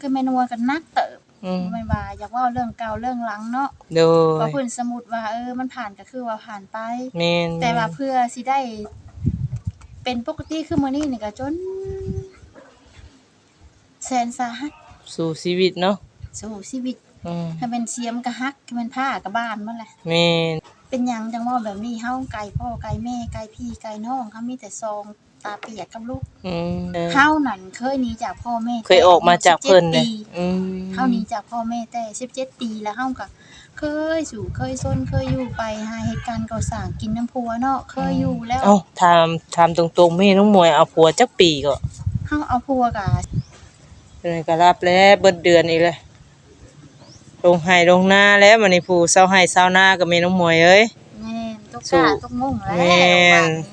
คือแม่นัวกันนักเติบอืมบ่แม่นว่าอยากเว้าเรื่องเก่าเรื่องหลังเนาะโดว่ายเพิ่นสมมุติว่าเออมันผ่านก็คือว่าผ่านไป แม่นแต่ว่าเพื่อสิได้ เป็นปกติคือมื้อนี้นี่ก็จนแสนสาหัสสู่ชีวิตเนาะสู้ชีวิตอืมถ้าเป็นเสียมก็ฮักถ้าเป็นผ้าก็บ้านมันแหละ แม่นเป็นหยังจังว่าแบบนี้เฮาไก่พ่อไก่แม่ไก่พี่ไก่น้องเฮามีแต่ซอง ตาเปียกกับลูกอืมเออเฮานั่นเคยหนีจากพ่อแม่เคยออกมาจากเพิ่น17เลยปีอืมเฮาหนีจากพ่อแม่แต่17ปีแล้วเฮาก็เคยสู่เคยซนเคยอยู่ไปหาเหตุการณ์ก่อสร้างกินน้ำพัวเนาะเคยอยู่แล้วเอ้าถามถามตรงๆแม่น้องมวยเอาผัวจักปีก็เฮาเอาพัวกะเป็นไงก็รับแล้วเบิดเดือนอีกเลยลงไห้ลงนาแล้วมันนี่ผู้เศร้าไห้เศร้านาก็แม่น้องมวยเอ้ยแม่นตกสู่กาตกมุ่งแล้วแม่นบัดนี้เป็น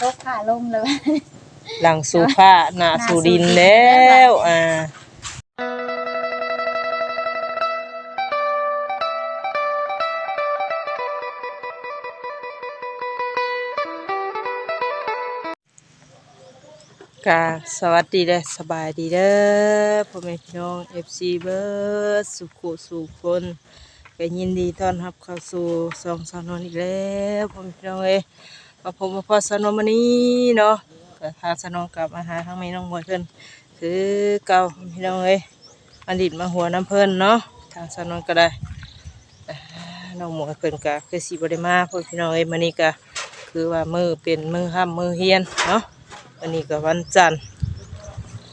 ตกขาลงเลย หลังสู่ผ้าหน้าสู่ดินแล้วอ่าก็สวัสดีเด้อสบายดีเด้อพ่อแม่พี่น้อง FC เบิร์ดสุขสุขคนก็ยินดีต้อนรับเข้าสู่สองสาวนอนอีกแล้วพ่อแม่พี่น้องเอ้ ยมาพมาพอสนอมนี้เนาะก็พาสนอนกลับมาหาทั้งแม่น้องมวยเพิ่นคือเก่าพี่น้องเอ้ยมาดิดมาหัวน้ำเพิ่นเนาะทางสนอนก็ได้น้องมวยเพิ่นก็คือสิบ่ได้มาพพี่น้องเอ้ยมื้อนี้ก็คือว่ามือเป็นมือห้ำมือเฮียนเนาะวันนี้ก็วันจันทร์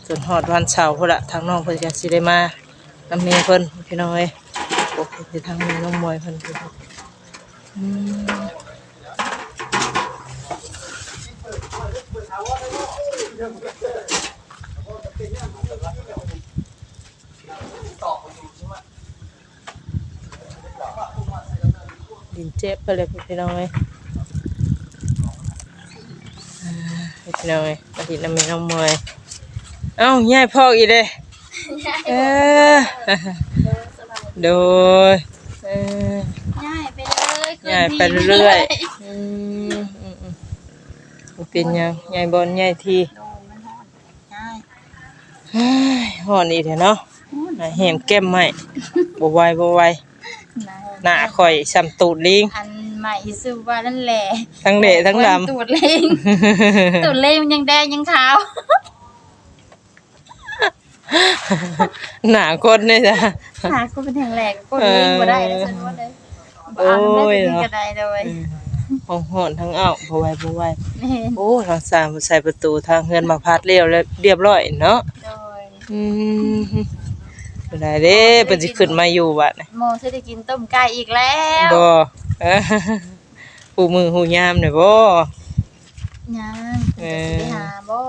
จนฮอดวันเสาร์พุ่นละทางน้องเพิ่นก็สิได้มานำเมเพิ่นพี่น้องเอ้ยโอ้คือทางแม่น้องมวยเพิ่นพุ่นอืม ดินเจ็บไปเลยพี่น้องเอ้ยพี่น้องเอ้ยมาที่น้ำมีน้องมวยเอ้าย่ายพ่ออีกเลยเออโดยเออง่ายไปเลยคืนย่ายไปดีเรื่อยๆอืมอืมอืมบ่เป็นหยังย่ายบอลย่ายที ห่อนอีกเนาะฮอนน่ะแหมแก้มใหม่บ่ไหวบ่ไหวหน้าข่อยซ้ำตูดลิงอันใหม่ซื้อว่านั่นแหละทั้งเดะทั้งดำตูดเลงตูดเลงยังแดงยังขาวหน้าคนนี่จ้ะหนาก็เป็นแห่งแหลกก็เลงบ่ได้แล้วฉันว่าเลยโอ้ยก็ได้เลยห้องหอนทั้งอ้าบ่ไหวบ่ไหวแม่นโอ้ทางสางใส่ประตูทางเฮือนมาพัดเรียบแล้วเรียบร้อยเนาะ อืมเป็นไรเด้เพิ่นสิขึ้นมาอยู่บัดน่ะโมสิได้กินต้มไก่อีกแล้วบ่เอ้อหูมือหูยามเนี่ยบ่ยังเอจะอไปหาบ่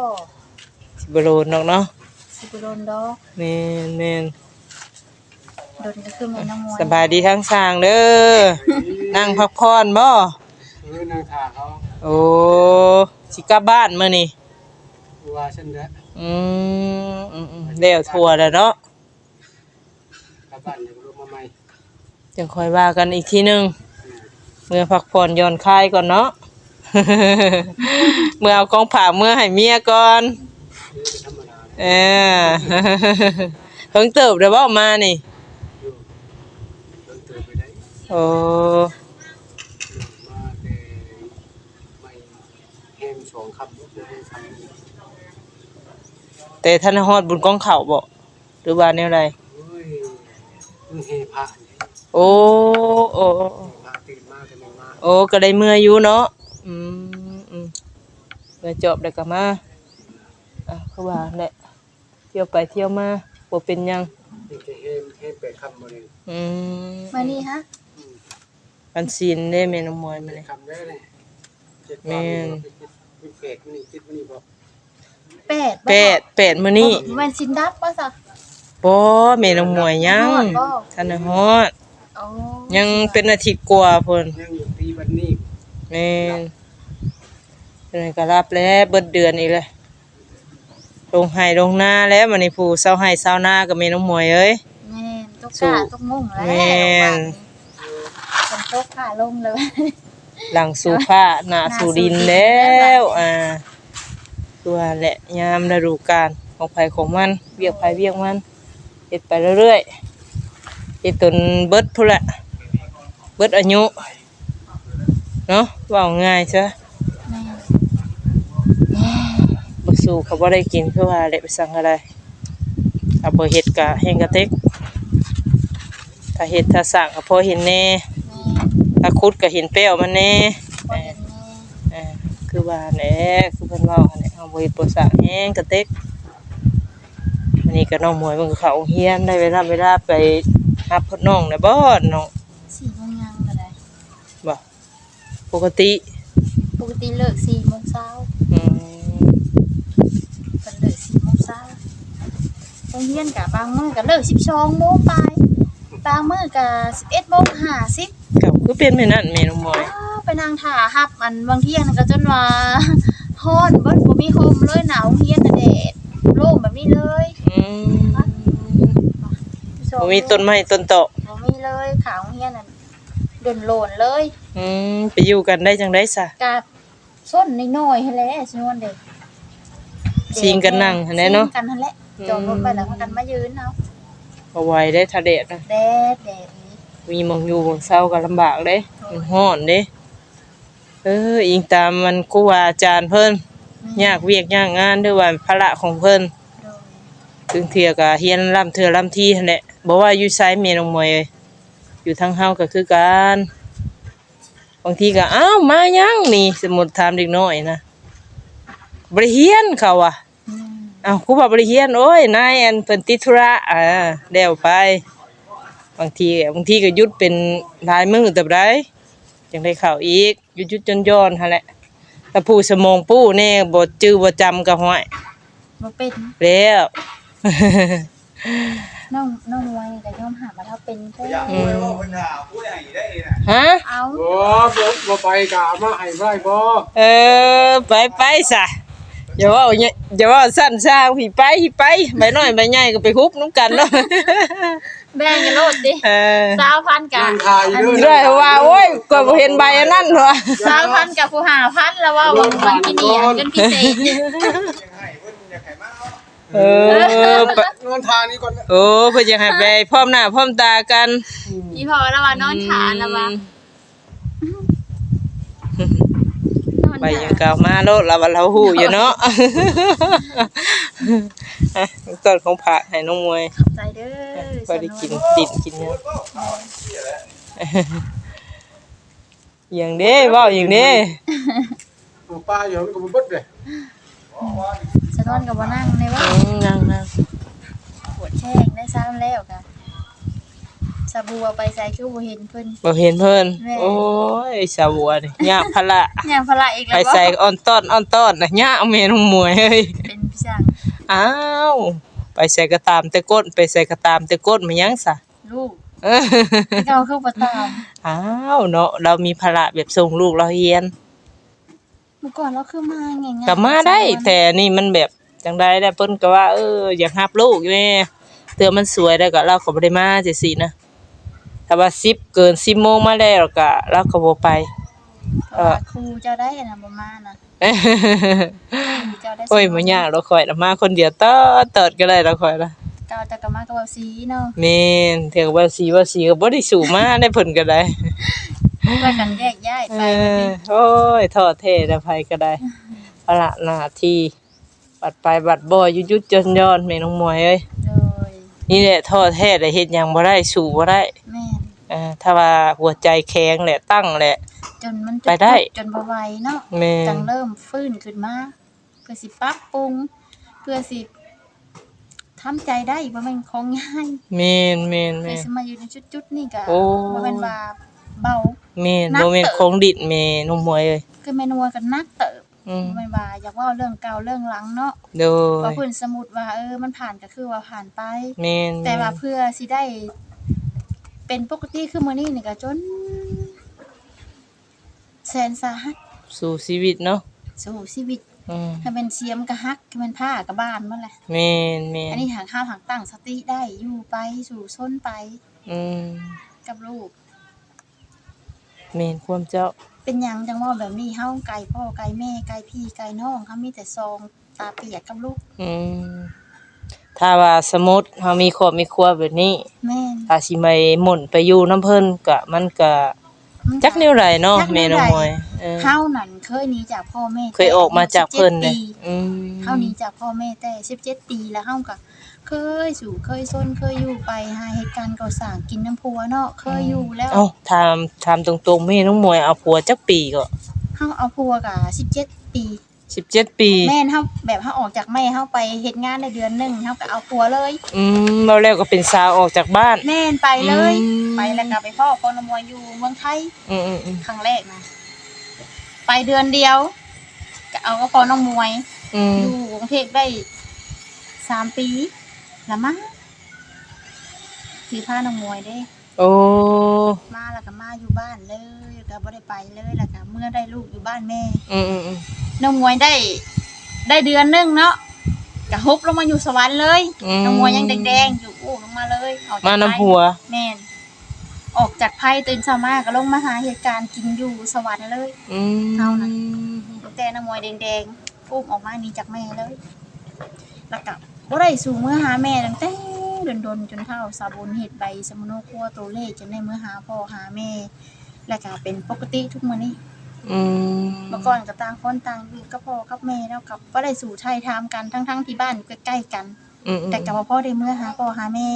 สิบ่โดนดอกเนาะสิบ่โดนดอกแม่นแม่นโดนก็คือแม่น้ำมวยสบายดีทั้งสร้างเด้อนั่งพักผ่อนบ่เออนางถาเขาโอ้สิกลับบ้านมื้อนี้ว่าฉันเด้อ อืมอืมอืมแล้วทั่วแล้วเนาะกลับบ้านยังรู้มาใหม่จังค่อยว่ากันอีกทีหนึงเมื่อพักผ่อนหย่อนคลายก่อนเนาะ เมื่อเอากองผ่ากเมื่อให้เมียก่อนนี่เป็นธรรมดาเออ เพิ่งเติบได้บ่มานี่ อยู่จนเติบไปได้โอ้ มาแต่ไม่แห้งสองคำไม่ให้คำนี้ แต่ท่านฮอดบุญกองเขาบ่หรือว่าแนวใดโอ้ยมึงเฮพระนี่โอ้โอ้โอ้ พระตื่นมาแต่ไม่มาโอ้ก็ได้เมื่ออยู่เนาะ อืมอืมเมื่อจบแล้วก็มา อะคือว่าแหละเที่ยวไปเที่ยวมาบ่เป็นหยัง นี่จะเฮมเฮมแปดคำมาเลยอืมมานี่ฮะปันซีนได้แม่น้ำมวยมาแปเลดยคำได้เลยเจ็ดแม่นเป็นเป็ดมันนี่จิตมันนี่บอก แปดแปดแปดมื้อนี้มันสินดับป่ะซะ บ่แม่น้ำมวยยังฮอดบ่ท่านน่ะฮอดโอ้ยังเป็นอาทิตย์กว่าพุ่นยังอยู่ตีวันนี้แม่นเป็นไงก็รับแล้วเบิดเดือนอีกเลยลงไห้ลงนาแล้วมันนี่ผู้เศร้าไห้เศร้านาก็แม่น้องมวยเอ้ย แม่นตกสู่กาตกมุ่งแล้วแม่นเป็นตกขาลงเลยหลังสู่ผ้าหน้าสู่ดินหน้าสู่ดินแล้ว อ่า ตัวแหละยามฤดูกาลของไผของมันเวียกไผเวียกมันเฮ็ดไปเรื่อยๆเฮ็ดจนเบิดพุ่นแหละเบิดอายุเนาะเว้าง่ายซะแม่บ่สู้เขาบ่ได้กินคือว่าได้ไปสั่งอะไรถ้าบ่เฮ็ดก็แฮงกะเต็กถ้าเฮ็ดถ้าสร้างก็พอเห็นแน่ถ้าขุดก็เห็นแป้วมันแน่เน่คือว่าแหละคือเพิ่นเว้าแหละ เฮาบ่เฮ็ดบ่สร้างแฮงกระเต็กวันนี้ก็น้องหมวยมันก็เข้าโรงเรียนได้เวลาเวลาไปรับพ่อน้องนะบ่น้องสี่โมงยังก็ได้บ่ปกติปกติเลิกสี่โมงเช้าอืมเพิ่นเลิกสี่โมงเช้าโรงเรียนก็บางมื้อก็เลิกสิบสองโมงไปบางมื้อก็สิบเอ็ดโมงห้าสิบก็คือเป็นแม่นั่นแม่น้องหมวย อ้าวไปนั่งถ่าฮับอันบางเที่ยงนั่นก็จนว่า ฮ้อนเบิดบ่มีโฮมเลยหนาวโรงเรียนน่ะแดดโล่งแบบนี้เลยอืมบ่มีต้นไม้ต้นโตะบ่มีเลยขาโรงเรียนน่ะโดนโลนเลยอืมไปอยู่กันได้จังได๋ซะกะส้นน้อยๆให้แหละชนวนเด็กชิงกันนั่งหั่นแหละเนาะชิงกันหั่นแหละอืมจอดรถไปแล้วพากันมายืนเอาบ่ไหวได้ทะเดะนะแดดแดดนี้มีหมองอยู่หมองเศร้าก็ลำบากเด้มันฮ้อนเด้ เอออิงตามมันครูบาอาจารย์เพิ่นยากเวียกยากงานด้วยว่าภาระของเพิ่นโดยถึงเที่ยก็เฮียนล่ำเทื่อล่ำที่หั่นแหละบ่ว่าอยู่ไสเมียน้องมวยเอ้ยอยู่ทางเฮาก็คือกันบางทีก็อ้าวมายังนี่ สมมุติถามเด็กน้อยนะบ่ได้เฮียนเขาอะ อืมอ้าวครูบาบ่ได้เฮียนโอ้ยนายอันเพิ่นติดธุระอ่าแล้วไป บางทีบางทีก็หยุดเป็นหลายมื้อแต่บ่ได้ จังได้เข้าอีกหยุดหยุดจนย้อนหั่นแหละถ้าผู้สมองปู้แน่บ่จื้อบ่จำก็ห้อยบ่เป็นแล้ว น้องน้องมวยก็ยอมหามาเท่าเป็นแท้อยากรู้เลยว่าคนหาผู้ใหญ่ได้นะฮะ เอาโอ้บ่บ่ไปกะมาให้บ่ได้บ่เออ ไปไปซะอย่าว่าเนี่ยอย่าว่าสั้นซ่าพี่ไปพี่ไปใบน้อยใบใหญ่ก็ไปฮุบน้ำกันเนาะ แบ่งกันโลดดิเออสาวพันกะนั่งทายอยู่ด้เด้วยว่าโอ้ยก็บ่เห็นใบอันนั้นหรอสาวพันกับผู้หาพันแล้วว่าวันวันที่นี่อันกันพิเศษเออไปนอนทานี่ก่อนนะโอ้เพิ่นอยากให้ไปพร้อมหน้าพร้อมตากันอีพอแล้วว่านอนขาแล้วว่าไปยังกล่าวมาโลดเราว่าเราฮู้อยู่เนาะ อะต้นของผักให้น้องมวยใจเด้อบ่ได้กินดินกินหยังอย่างเด้ว้าอย่างเด้ป้าอยู่มันก็บ่เบิดเด้สะท้อนกับว่านั่งในว่านั่งนั่งปวดแข้งได้ซ้ำแล้วกะสบู่เอาไปใส่คือบ่เห็นเพิ่นบ่เห็นเพิ่นโอ้ยสาวัวนี่ยากพละยังพละอีกแล้วบ่ใส่ออนต้อนออนต้อนน่ะยากแม่นมวยเฮ้ยเป็นพี่ช่าง อ้าว ไปใส่กระตามแต่ก้น ไปใส่กระตามแต่ก้นมันยังซะลูกเออเก่าคือบ่ตามอ้าวเนาะเรามีภาระแบบส่งลูกเราเรียนเมื่อก่อนเราคือมาง่ายๆก็มาได้ แต่นี่มันแบบจังไดได้เพิ่นก็ว่า เอออยากรับลูกอยู่แม่เตือมันสวยแล้วก็เราก็บ่ได้มาจังซี่นะถ้าว่า10เกิน10โมงมาแล้วก็เราก็บ่ไป เพราะว่าครูเจ้าได้น่ะบ่มานะครู เจ้าได้โอ้ยมันยากเราคอยน่ะมาคนเดียวตอดตอดก็ได้เราคอยละเก่าแต่ก็มากับว่าสีเนาะแม่นเถียงว่าสีว่าสีก็บ่ได้สู่มาได้ผลก็ได้ไปกันแยกย้ายเอไปอโอ้ยทอดเท่ได้ภัยก็ได้ภาระหน้าที่บัดไปบัดบ่ยุดๆจนย้อนแม่น้องมวยเอ้ยโดยนี่แหละทอดแท้ได้เฮ็ดหยังบ่ได้สู่บ่ได้แม่น เออถ้าว่าหัวใจแข็งแหละตั้งแหละ จนมันไปได้ จนบ่ไหวเนาะแม่จันงเริ่มฟื้นขึ้นมาเพื่อสิปรับปรุงเพื่อสิทำใจได้บ่แม่นของง่ายแม่นแม่นเพื่แม่อนสิมาอยู่ในจุดๆนี่ก็โอ้ บ่แม่นว่าเบา แม่นนักบ่แม่นเติบ ของดิดแม่น้องมวยเอ้ยคือแม่นัวกันนักเติบอืมบ่แม่นว่าอยากเว้าเรื่องเก่าเรื่องหลังเนาะโดว่ายเพิ่นสมมุติว่าเออมันผ่านก็คือว่าผ่านไป แม่นแต่ว่าเพื่อสิได้ เป็นปกติคือมื้อนี้นี่ก็จน แสนสาหัสสู่ชีวิตเนาะสู้ชีวิตอืมถ้าเป็นเสียมก็ฮักถ้าเป็นผ้าก็บ้านมันแหละ แม่นแม่อันนนี้หาข้าวหางตั้งสติได้อยู่ไปสู่ส้นไปอืมกับลูก แม่นความเจ้าเป็นหยังจังว่าแบบนี้เฮาไก่พ่อไก่แม่ไก่พี่ไก่น้องเขามีแต่ซองตาเปียกกับลูกอืมถ้าว่าสมมุติเฮามีครอบมีครัวแบบนี้แม่นถ้าสิไปหม่นไปอยู่น้ำเพิ่นก็มันก็ จักแนวไรเนาะแม่น้องมวยเออเฮานั่นเคยหนีจากพ่อแม่เคยออกมาจากเพิ่น17เลยปีอืมเฮาหนีจากพ่อแม่แต่17ปีแล้วเฮาก็เคยสู่เคยซนเคยอยู่ไปหาเหตุการณ์ก่อสร้างกินน้ำพัวเนาะเคยอยู่แล้วเอ้าถามถามตรงๆแม่น้องมวยเอาผัวจักปีก็เฮาเอาพัวกะ17 ปี 17ปี แม่นเฮาแบบเฮาออกจากแม่เฮาไปเฮ็ดงานได้เดือนหนึงเฮาก็เอาพัวเลย อืมเราแล้วก็เป็นสาวออกจากบ้าน แม่นไปเลย อืม ไปแล้วก็ไปพ่อคนละมวยอยู่เมืองไทย อืมอืมอืมครั้งแรกนะ ไปเดือนเดียวก็เอาก็พอน้องมวย อืมอยู่กรุงเทพได้สามปีละมั้งที่พาน้องมวยเด้ โอ้มาแล้วก็มาอยู่บ้านเลย ก็บ่ได้ไปเลยแล้วก็เมื่อได้ลูกอยู่บ้านแม่อืมอืมอืมน้องมวยได้ ได้เดือนหนึงเนาะก็ฮุบลงมาอยู่สวรรค์เลยอืมน้องมวยยังแดงๆอยู่อู้ลงมาเลยออกจากมาน้ำไผ่ผัว แม่นออกจากไพ่ตื่นเช้ามาก็ลงมาหาเหตุการณ์กินอยู่สวรรค์เลย อืมเอานะ ตั้งแต่น้ำมวยแดงๆอุ้มออกมาหนีจากแม่เลยแล้วกลับบ่ได้สู่เมื่อหาแม่ตั้งแต่ดนๆจนเท่าสาบุญเฮ็ดใบสมโนครัวตัวเลขจนได้เมื่อหาพ่อหาแม่ แล้วก็เป็นปกติทุกมื้อนี้อืมเมื่อก่อนก็ต่างคนต่างอยู่กับพ่อกับแม่แล้วกับบ่ได้สู่ไทยทามกันทั้งๆที่บ้านอยู่ใกล้ๆกัน อืมอืมแต่กับพ่อได้เมื่อหาพ่อหาแม่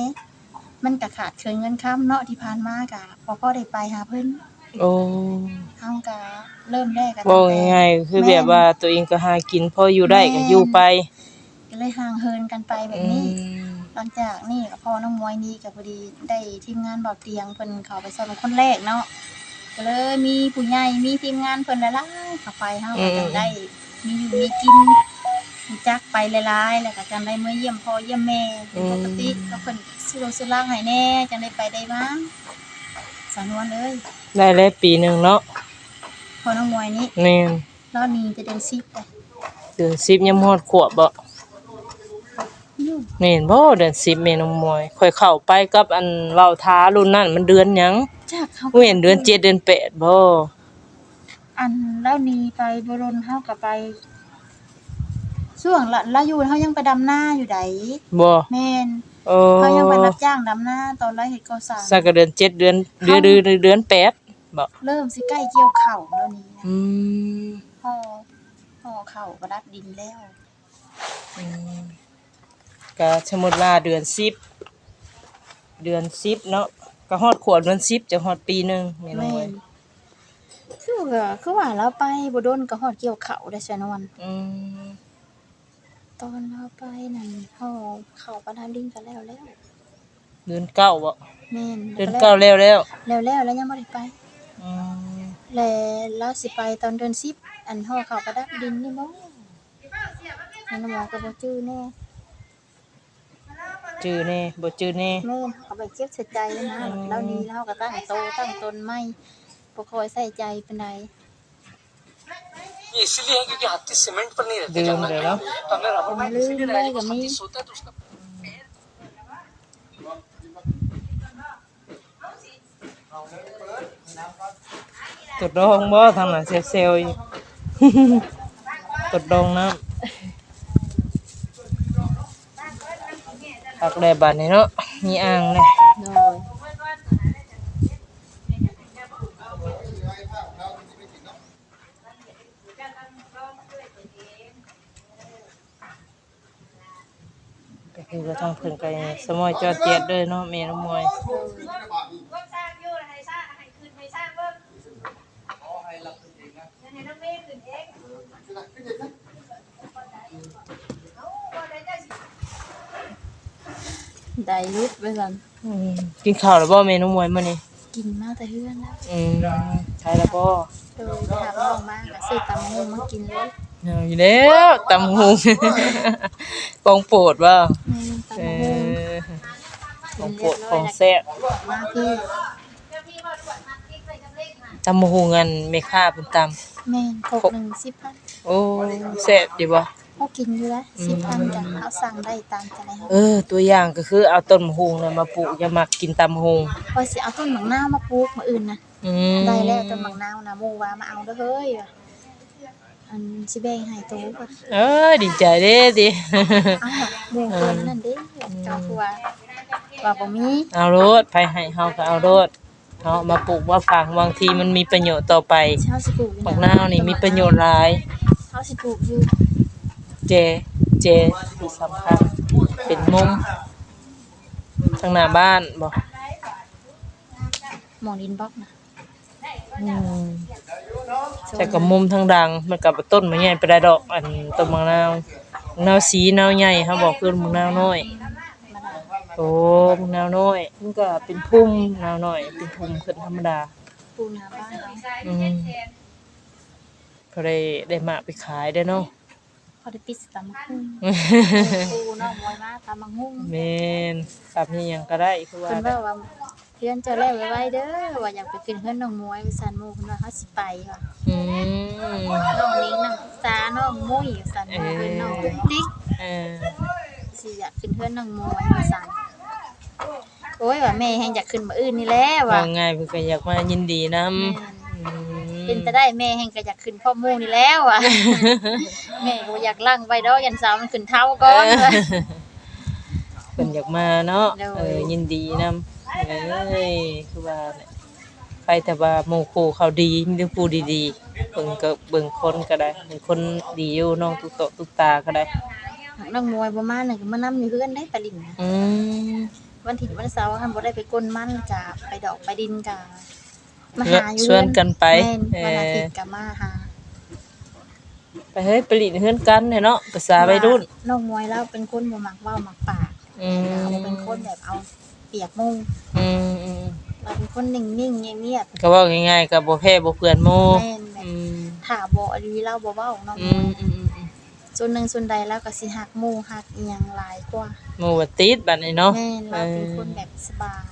มันก็ขาดเคินเงินค้ำเนาะที่ผ่านมากะพอพ่อได้ไปหาเพิ่นโอ้เฮาก็เริ่มแรกกันบอกง่ายๆคือแบบว่าตัวเองก็หากินพออยู่ได้ก็อยู่ไปก็เลยห่างเหินกันไปแบบอืนี้ มหลังจากนี่กับพ่อน้องมวยนี่กับพอดีได้ทีมงานบอกเตียงเพิ่นเขาไปสอนคนแรกเนาะ ก็เลยมีผู้ใหญ่มีทีมงานเพิ่นหลายๆเข้าไปเฮาก็จังได้ มีอยู่มีกินรู้จักไปหลายๆแล้วก็จังได้เมื่อเยี่ยมพ่อเยี่ยมแม่เป็นปกติก็เพิ่นซื้อรถซื้อล่างให้แน่จังได้ไปได้มาสานวนเลยได้แล้วปีหนึงเนาะพ่อน้องมวยนี่แม่นแล้วนี่จะเดือน10ไปเดือน10ยังฮอดขวบบ่อยู่แม่นบ่เดือน10แม่น้องมวยค่อยเข้าไปกับอันเว้าท้ารุ่นนั้นมันเดือนหยัง จากเขาบ่เห็นเดือน7เดือน8บ่อันแล้วนี่ไปบรนเฮากับไป ช่วงละละอยู่เฮายังไปดำหน้าอยู่ไดบ่แม่นโอ้เขายังไปรับจ้างดำหน้าตอนไรเฮ็ดก่อสร้างสักก็เดือน7เดือนเดือนเดือนเดือน8บ่เริ่มสิใกล้เกี่ยวข้าวแล้วนี่นะอืมพ่อพ่อเข้าวประดับดินแล้วอืมก็สมมุติว่าเดือน10เดือน10เนาะ ก็ฮอดขวบเดือน10จะฮอดปีหนึงแม่น้องมวยคือว่าคือว่าเราไปบ่โดนก็ฮอดเกี่ยวข้าวได้ซะนวนอืมตอนเราไปนั่นเฮาเข้าประดับดินกันแล้วแล้วเดือนเก้าบ่แม่นเดือนเก้าแล้วแล้วแล้วแล้วแล้วยังบ่ได้ไป อืมแล้วเราสิไปตอนเดือน10อันห่อข้าวประดับดินนี่บ่นั่นน่ะหมอก็บ่จื้อแน่ จื้อแน่บ่จื้อแน่ แม่นเขาไปเก็บใส่ใจแล้วนะ อืม แล้วนี้แล้วก็ตั้งโตตั้งตนไม่บ่ค่อยใส่ใจปานใด ये इसीलिए है क्योंकि हाथी सीमेंट पर नहीं रहते ดื่ม जंगल เลย में เนาะ तो हमने रबर बैंडลืม इसीलिए เล लगाया ย कि ก็มี हाथी सोता है तो उसका ตดดองบ่ทางนั้น อักได้บาดนี้เนาะมีอ่างเลยโดยก็คือว่าทางเพิ่นก็สมอยจอดเจ็ดด้อเนาะแม่น้องมวย ได้รุดไว้ซั่นอืมกินข้าวแล้วบ่แม่น้องมวยมื้อนี้กินมาแต่เฮือนแล้วอืมใช่แล้วบ่โดยถามน้องมาก็ซื้อตำหูมากินเลยเอาอยู่แล้วตำหุง กองโปรดว่าแม่นเอตำหูอของโปรดของแซ่บมาพี่ตำหุงกันแม่ค้าเพิ่นตำแม่นครกหนึ่ง10,000โอ้แซ่บดีบ่ เฮากินอยู่แล้ว10,000จ้ะเฮาสั่งได้ตามใจเฮาเออ ตัวอย่างก็คือเอาต้นมะฮุงน่ะมาปลูกอย่ามักกินตำมะฮุงพอยสิเอาต้นหมักนาวมาปลูกมื้ออื่นน่ะอืมได้แล้วต้นหมักนาวนะหมู่ว่ามาเอาเด้อเฮ้ยว่ะอันสิแบ่งให้โตก็เออดีใจเด้ติอ้าวแบ่งคนนั่นเด้เจ้าคือว่าว่าบ่มีเอาโลดไปให้เฮาก็เอาโลดเฮาเอามาปลูกมาฝังบางทีมันมีประโยชน์ต่อไปเช้าสิปลูกอยู่บักนาวนี่มีประโยชน์หลายเช้าสิปลูกอยู่ เจเจที่สำคัญเป็นมุมทางหน้าบ้านบ่หมองดินบล็อกนะอืมแต่ก็มุมทางดังมันก็บ่ต้นมันใหญ่ไปได้ดอกอันต้นมะนาวมะนาวสีนาวใหญ่เฮาบอกคือมะนาวน้อยมันน่ะโอ้มะนาวน้อยมันก็เป็นพุ่มนาวน้อย เป็นพุ่มขึ้นธรรมดาปลูกหน้าบ้านเราอืมก็ได้ได้มาไปขายได้อเนาะ พอได้ปิดตามะคุ้งปูน้องมวยมาตามะงุ่งแม่นกลับนี่ยังก็ได้คือว่า เพิ่นว่าว่าเพื่อนเจะแล้วไว้เด้อว่าอยากไปกินเพื่อนน้องมวยไปสันหมู่เพิ่นว่าเฮาสิไปค่ะอืมน้องนิ้งน้องตาน้องมุ้ยสันหมู่เพิ่นน้องติ๊กเออสิอยากขึ้นเพื่อนน้องมวยว่าสันโอ้ยว่าแม่แฮงอยากขึ้นมาอื่นนี่แหละว่าว่าง่ายเพิ่นก็อยากมายินดีนำ เป็นแต่ได้แม่แฮงก็อยากขึ้นพ่อหมู่นี่แล้วว่ะ แม่ก็บ่อยากลั่งไว้ดอกยันสาวมันขึ้นเท้าก่อนว่ะเพิ่นอยากมาเนาะโดย เออยินดีนำเอ้ยคือว่าเนี่ยไปแต่ว่าหมู่คู่เขาดีมีแต่ผู้ดีๆเบิ่งก็เบิ่งคนก็ได้เป็นคนดีอยู่น้องตุกโตะตุกตาก็ได้น้องมวยบ่มาน่ะก็มานำอยู่เฮือนได้ปะลินนะอืมวันที่วันเสาร์คันบ่ได้ไปก้นมันจ้ะไปดอกไปดินกะ มาหาอยู่ชวนกันไปแม่นวันอาเออทิตย์ก็มาหาไปเฮ้ยไปลินเฮือนกันเนี่ยเนาะภาษาวัยรุ่นน้องมวยเราเป็นคนบ่มักเว้ามักปากอืมเราเป็นคนแบบเอาเปรียบหมู่อืมอืมเราเป็นคนนิ่งๆเงียบก็เว่าง่ายๆก็บ่แพ้บ่เพื่อนหมู่ๆแม่นแบบอืมถ้าบ่อดีเราบ่เว้าน้องอืมวมยอืมอืมส่วนหนึ่งส่วนใดแล้วก็สิฮักหมู่ฮักอีหยังหลายกว่าหมู่ว่าติดบัดนี้เนาะแม่นเราเป็นคนแบบสบาย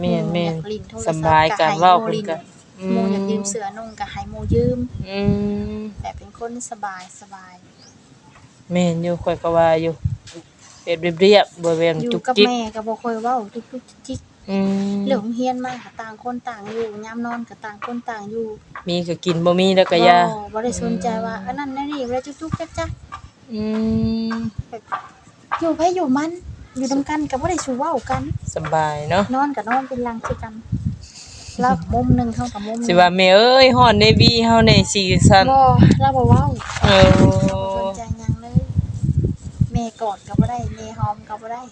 แม่นแม่น อยากลิ้นโทรศัพท์สำบายการเว้าเพิ่นก็หมู่อยากยืมเสือนุ่งก็ให้หมู่ยืมอืมแบบเป็นคนสบายสบายแม่นอยู่ข่อยก็ว่าอยู่เรียบเรียบๆบ่แม่นอยู่จุกกับจิกแม่ก็บ่ค่อยเว้าทุกๆจิกอืมๆเรื่องโรงเรียนมาก็ต่างคนต่างอยู่ยามนอนก็ต่างคนต่างอยู่มีก็กินบ่มีแล้วก็ยาบ่บ่ได้สนใจว่าอันนั้นนั่นนี่บ่ได้จุกๆจักอืมๆแบบอยู่ไผอยู่มัน อยู่นํกันก็บ่ได้สู้เว้ากัน สบายเนาะนอนก็นอนเป็นหลังคือกันเราก็มุมหนึงเฮาก็มุมหนึงสิว่าแม่เอ้ยฮ้อนเดบีเฮาในสีสันบ่เราบ่เว้าเอบ่สอนใจหยังเลยแม่กอดก็บ่ได้แม่หอมก็บ่ได้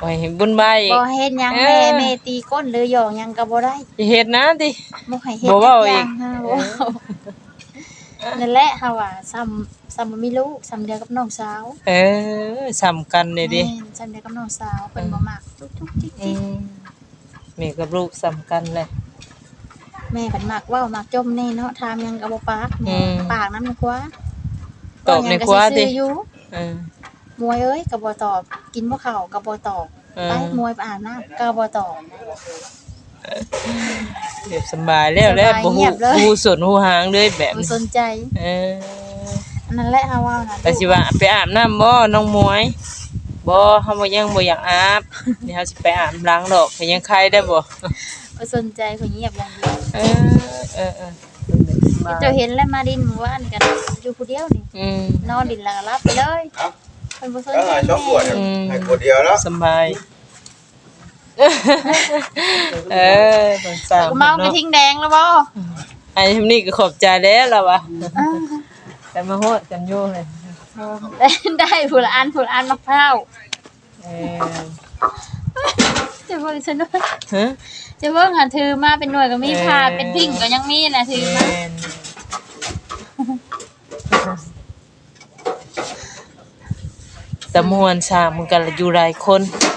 โอ้ยบุญบายอีก บ่เฮ็ดหยังเอแม่อ แม่ตีก้นหรือหยอกหยังก็บ่ได้อย่าเฮ็ดนะติ บ่ให้เฮ็ดบ่เว้าอีก จัย่างฮะบ่เว้า นั่นแหละเฮาว่าซ้ำซ้ำบ่มีลูกซ้ำเดียวกับน้องสาวเออสำคัญเลยดิ แม่นซ้ำเดียวกับน้องสาวเพิ่นบ่มักทุกๆจิอืกมแม่กับลูกสำคัญเลยๆแม่เพิ่นมักเว้ามักจมแน่เนาะถามหยังก็บ่ปากอืม ปากนำกว่าตอบในคว้าดิเว้หยังก็ซื่อๆอยู่เออมวยเอ้ยก็บ่ตอบ กินบ่ข้าวก็บ่ตอบเอไปอมวยไปอาบน้ำก็บ่ตอบ เรียบสบายแล้วแล้วสบายบ่เงีฮู้ยบเลย ฮู้ส่วนฮู้หางเลยแบบบ่นี้สนใจเอออันนั้นแหละเฮาเว้านะแต่สิว่าไปอาบน้ำบ่น้องมวยบ่เฮาบ่ยังบ่อยากอาบเดี๋ยวเฮาสิไปอาบล้างดอกก็ยังใครได้บ่บ่สนใจเขาเงียบอย่างเดียวเออเออเออเจ้าเห็นแล้วมาดินหมู่บ้านกัน อยู่ผู้เดียวนี่ อืมนอนดินแล้วก็รับไปเลยเพิ่นบ่สนแล้วใจหาช่องขวดแม่อืมให้ขวดเดียวแล้วสบาย เออสงสารก็เมาไปเนาะทิ้งแดงแล้วบ่ไอ้ทำนี่ก็ขอบใจแล้วล่ะวะแต่มาโหดกันอยู่เลยได้ได้ผู้ละอันผู้ละอันมะพร้าวเออจะเบิ่งฉันด้วยฮะจะเบิ่งหันถือมาเป็นหน่วยก็มีเออพาเป็นพิงก็ยังมีน่ะถือมาแม่นแต่มวนสร้างมันกันละอยู่หลายคนพา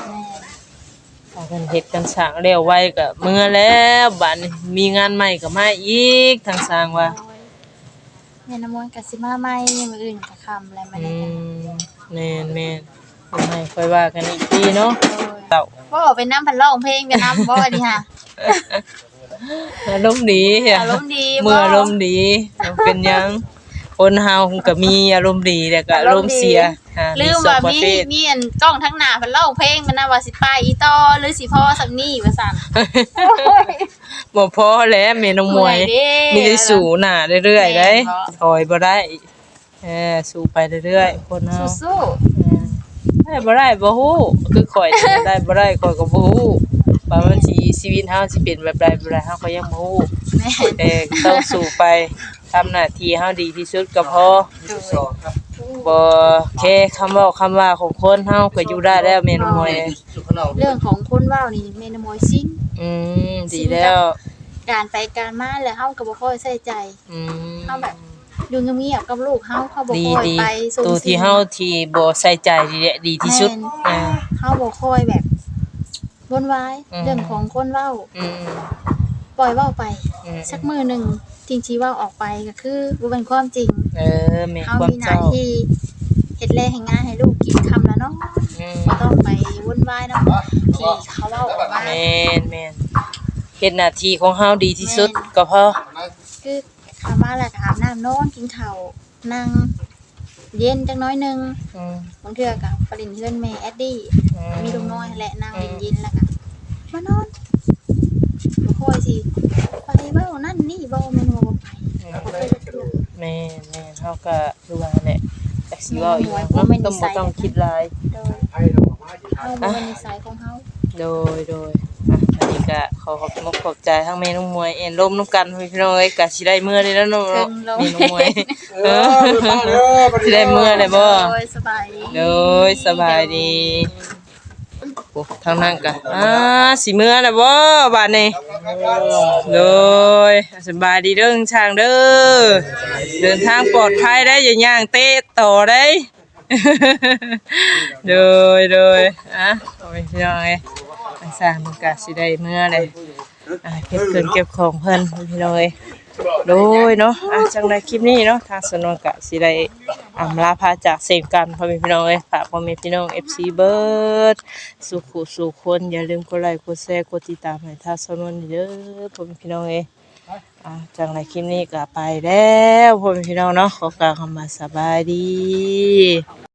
กันเฮ็ดกันสร้างแล้วไว้ก็เมื่อแล้วบัดนี้มีงานใหม่ก็มาอีกทางสร้างว่าแม่น้ำมนต์ก็สิมาใหม่มื้ออื่นก็ค่ำแล้วมาอืได้กันมแม่นแม่นทำไมค่อยว่ากันอีกทีเนาะเต่าบ่เป็นน้ำพันร้องเพลงกันน้ำบ่นี่ค่ะอารมณ์ดีเหี้ย อารมณ์ดีบ่ เมื่ออารมณ์ดีเป็นหยัง คนเฮาก็มีอารมณ์ดีแต่ก็อารมณ์เสียอ่าลืมส อว่างประมีเภทมีอันกล้องทั้งหน้าเพิ่นร้องเพลงมันน่ะว่าสิไปอีต่อหรือสิพ่อสำนี่ว่าซั่นบ่พอแล้วแม่น้องมวยเมื่อยเด้มีแต่สู่หน้าเรื่อยๆได้แม่นบ่ถอยบ่ได้เออสู่ไปเรื่อยๆคนเฮาสู้เออได้บ่ได้บ่ฮู้คือข่อยนี่ได้บ่ได้ข่อยก็บ่ฮู้ว่ามันสิชีวิตเฮาสิเป็นแบบใดบ่ได้เฮาก็ยังบ่ฮู้ๆแม่น แต่ต้องสู่ไปทำหน้าที่เฮาดีที่สุดก็พอ สองครับ บ่แค่คำเว้าคำว่าของคนเฮาก็อยู่ได้แล้วแม่นบ่มวยสุขเราเรื่องของคนเว้านี่แม่นมวยซิงอืมดีแล้วการไปการมาแล้วเฮาก็บ่ค่อยใส่ใจอืมเฮาแบบอยู่เงียบๆกับลูกเฮาเฮาบ่ดีค่อยดีไปสูงตัวที่เฮาที่บ่ใส่ใจดีแหละดีที่สุดแม่นอ่าเฮาบ่ค่อยแบบวนวายอืมเรื่องของคนเว้าอืมปล่อยเว้าไปอืมสักมื้อหนึง จริงที่เว้าออกไปก็คือบ่เป็นความจริงเออแม่เฮาความมีหน้าเจ้าที่เฮ็ดแลให้งานให้ลูกกินคำละเนาะอืมบ่ต้องไปวุ่นวายเนาะที่เขาเว้าออกมา แม่นแม่นเฮ็ดหน้าที่ของเฮาดีที่สุดแม่น ก็พอคือคำว่าแล้วก็อาบน้ำนอนกินข้าวนั่งเย็นจักหน้อยหนึงอืมบางเทื่อก็ปรินเพื่อนแม่แอดดี้ อืมีลูกน้อยแหละนั่งเย็นๆแล้วก็มานอนบ่ค่อยสิไปเว้า นั่นนี่เว้าแม่นว่าบ่ไปเทื่อแม่นแม่นเฮาก็คือว่าแหละจักสิเว้าอีหยังบ่เนาะแม่นนิต้องบ่ต้องคิดหลายโดยเราไทเฮายบ่เป็นนิสัยของเฮาโดยโดยอะอันนี้ก็ขอขอบคุณขอบใจทั้งแม่น้องมวยเอ็นร่มน้ำกันพี่น้องเอ้ยก็สิได้มื้อนี้แล้วเนาะแม่น้องมวยเออสิได้มื้อเลยบ่โดยสบายดีโดยสบายดี อ้ทางนั้นก็อ่าสิมื้อแล้วบ่บาดนี้โดยสบายดีเด้อช่างเด้อเดินทางปลอดภัยได้อย่าย่างเตะต่อได้โดยโดยอะโอ้ยพี่น้องเอ้างสร้างมันก็สิได้มื้อเลยเก็บเกินเก็บของเพิ่นพี่น้องเอ้ย โดยเนาะอะจังไดคลิปนี้เนาะทางสนวนกะสิได้อำลาพาจากเสพกันพ่อแม่พี่น้องเอ้ยฝากพ่อแม่พี่น้อง FC เบิร์ดสุขุสุขคนอย่าลืมกดไลค์กดแชร์กดติดตามให้ทางสนวนเด้อพ่อแม่พี่น้องเอ้ยอะจังไดคลิปนี้ก็ไปแล้วพ่อแม่พี่น้องเนาะขอกล่าวคำว่าสบายดี